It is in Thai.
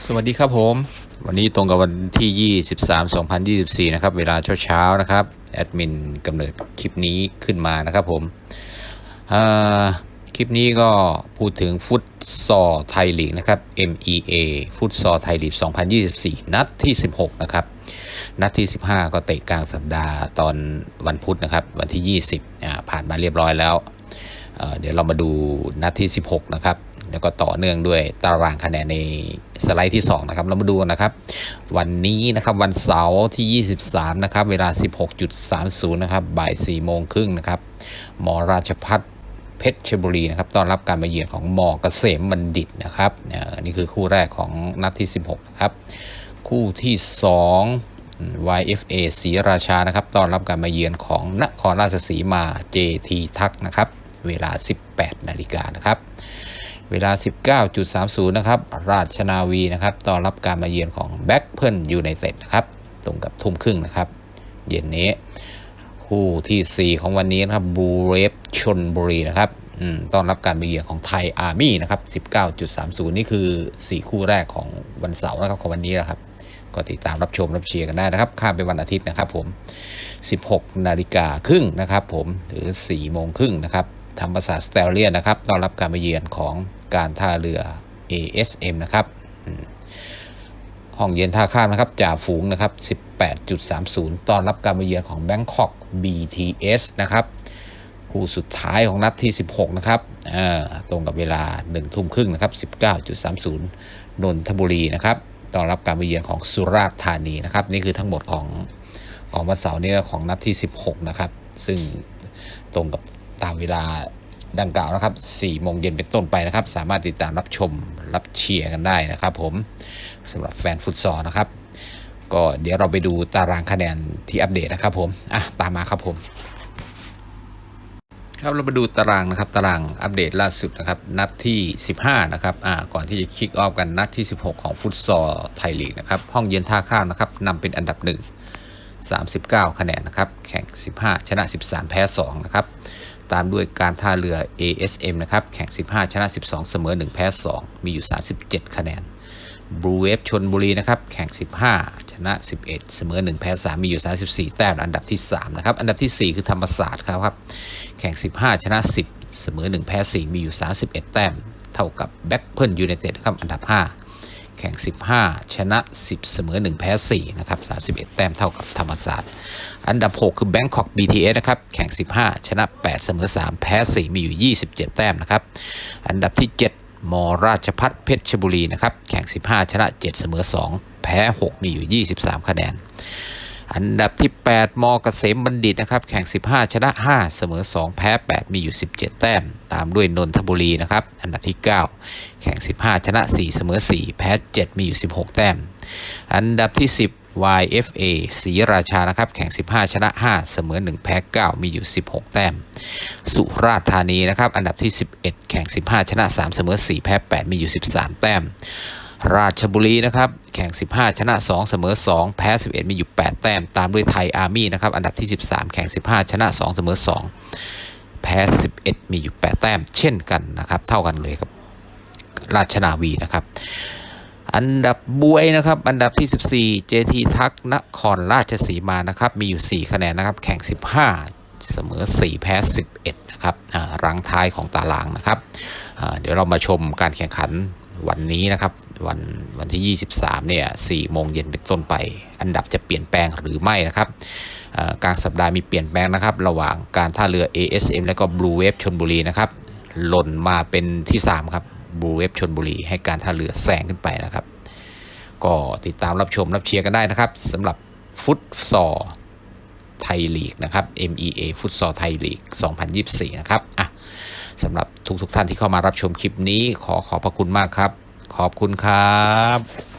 สวัสดีครับผม วันนี้ตรงกับวันที่ 23 2024 นะครับ เวลาเช้าๆนะครับ แอดมินกำเนิดคลิปนี้ขึ้นมานะครับผมคลิปนี้ก็พูดถึงฟุตซอลไทยลีกนะครับ MEA ฟุตซอลไทยลีก 2024 นัดที่ 16 นะครับ นัดที่ 15 ก็เตะกลางสัปดาห์ตอนวันพุธนะครับ วันที่ 20 ผ่านมาเรียบร้อยแล้วเเดี๋ยวเรามาดูนัดที่ 16 นะครับ แล้วก็ต่อเนื่องด้วยตารางคะแนนในสไลด์ที่ 2 นะครับ เรามาดูกันนะครับ วันนี้นะครับวันเสาร์ที่ 23 นะครับ เวลา 16.30 นะครับ บ่าย4โมงครึ่งนะครับมราชพัฒเพชรบุรีนะครับต้อนรับการมาเยือนของมกเกษมบัณฑิตนะครับนี่คือคู่แรกของนัดที่ 16 นะครับ คู่ที่ 2 YFA ศรีราชานะครับต้อนรับการมาเยือนของนครราชสีมา JT ทักนะครับ เวลา 18 นาฬิกานะครับ เวลา 19.30 นะครับ ราชนาวีนะครับต้อนรับการมาเยือนของแบ็คเพิลยูไนเต็ดนะครับ ตรงกับทุ่มครึ่งนะครับ เย็นนี้ คู่ที่ 4 ของวันนี้นะครับบูเรฟชนบุรีนะครับอืมต้อนรับการมาเยือนของไทยอาร์มี่นะครับ 19.30 นี่คือ 4 คู่แรกของวันเสาร์นะครับของวันนี้นะครับ ก็ติดตามรับชมรับเชียร์กันได้นะครับ ข้ามไปวันอาทิตย์นะครับผม 16 นาฬิกาครึ่งนะครับผม หรือ 4 โมงครึ่งนะครับ ธรรมศาสตร์สเตลเลียนนะครับต้อนรับการมาเยือนของการท่าเรือ ASM นะครับห้องเย็นท่าข้ามนะครับจ่าฝูงนะครับ 18.30 ต้อนรับการมาเยือนของ Bangkok BTS นะครับคู่สุดท้ายของนัดที่ 16 นะครับตรงกับเวลา 1 ทุ่มครึ่งนะครับ 19.30 นนทบุรีนะครับต้อนรับการมาเยือนของสุราษฎร์ธานีนะครับ นี่คือทั้งหมดของของวันเสาร์นี้ของนัดที่ 16 นะครับ ซึ่งตรงกับ ตามเวลาดังกล่าวนะครับ4โมงเย็นเป็นต้นไปนะครับ สามารถติดตามรับชมรับเชียร์กันได้นะครับผมสำหรับแฟนฟุตซอลนะครับ ก็เดี๋ยวเราไปดูตารางคะแนนที่อัปเดตนะครับผมอะตามมาครับผม ครับเรามาดูตารางนะครับ ตารางอัปเดตล่าสุดนะครับ นัดที่ 15 นะครับอ่าก่อนที่จะคิกออฟกันนัดที่ 16 ของฟุตซอลไทยลีกนะครับ ห้องเย็นท่าข้ามนะครับนำเป็นอันดับ 1 39 คะแนนนะครับ แข่ง 15 ชนะ 13 แพ้ 2 นะครับ ตามด้วยการท่าเรือ ASM นะครับแข่ง 15 ชนะ 12 เสมอ 1 แพ้ 2 มีอยู่ 37 คะแนนบลูเวฟชนบุรีนะครับแข่ง 15 ชนะ 11 เสมอ 1 แพ้ 3 มีอยู่ 34 แต้มอันดับที่ 3 นะครับ อันดับที่ 4 คือธรรมศาสตร์ครับ แข่ง 15 ชนะ 10 เสมอ 1 แพ้ 4 มีอยู่ 31 แต้ม เท่ากับแบ็คเพิลยูไนเต็ดครับอันดับ 5 ข่ง 15 ชนะ 10 เสมอ 1 แพ้ 4 นะครับ 31 แต้มเท่ากับธรรมศาสตร์ อันดับ 6 คือ Bangkok BTS นะครับ แข่ง 15 ชนะ 8 เสมอ 3 แพ้ 4 มีอยู่ 27 แต้มนะครับ อันดับที่ 7 มราชพัฒเพชรบุรีนะครับ แข่ง 15 ชนะ 7 เสมอ 2 แพ้ 6 มีอยู่ 23 คะแนน อันดับที่ 8มเกษมบัณฑิตนะครับ แข่ง 15 ชนะ 5 เสมอ 2 แพ้ 8 มีอยู่ 17 แต้ม ตามด้วยนนทบุรีนะครับ อันดับที่ 9 แข่ง 15 ชนะ 4 เสมอ 4 แพ้ 7 มีอยู่ 16 แต้ม อันดับที่ 10 YFA ศรีราชานะครับ แข่ง 15 ชนะ 5 เสมอ 1 แพ้ 9 มีอยู่ 16 แต้ม สุราษฎร์ธานีนะครับ อันดับที่ 11 แข่ง 15 ชนะ 3 เสมอ 4 แพ้ 8 มีอยู่ 13 แต้ม ราชบุรีนะครับแข่ง 15 ชนะ 2 เสมอ 2 แพ้ 11 มีอยู่ 8 แต้ม ตามด้วยไทยอาร์มี่นะครับอันดับที่ 13 แข่ง 15 ชนะ 2 เสมอ 2 แพ้ 11 มีอยู่ 8 แต้ม เช่นกันนะครับ เท่ากันเลยกับราชนาวีนะครับอันดับบวยนะครับ อันดับที่ 14 JT ทักนครราชสีมานะครับ มีอยู่ 4 คะแนนนะครับ แข่ง 15 เสมอ 4 แพ้ 11 นะครับรังท้ายของตารางนะครับ เดี๋ยวเรามาชมการแข่งขัน วันนี้นะครับวันวันที่ 23เนี่ย4โมงเย็นเป็นต้นไป อันดับจะเปลี่ยนแปลงหรือไม่นะครับกลางสัปดาห์มีเปลี่ยนแปลงนะครับ ระหว่างการท่าเรือ ASM และก็ Blue Wave ชนบุรีนะครับหล่นมาเป็นที่ 3 ครับ Blue Wave ชนบุรี ให้การท่าเรือแซงขึ้นไปนะครับ ก็ติดตามรับชมรับเชียร์กันได้นะครับสำหรับฟุตซอลไทยลีกนะครับ MEA ฟุตซอลไทยลีก 2024 นะครับ สำหรับทุกๆทท่านที่เข้ามารับชมคลิปนี้ ขอขอบพระคุณมากครับ ขอบคุณครับ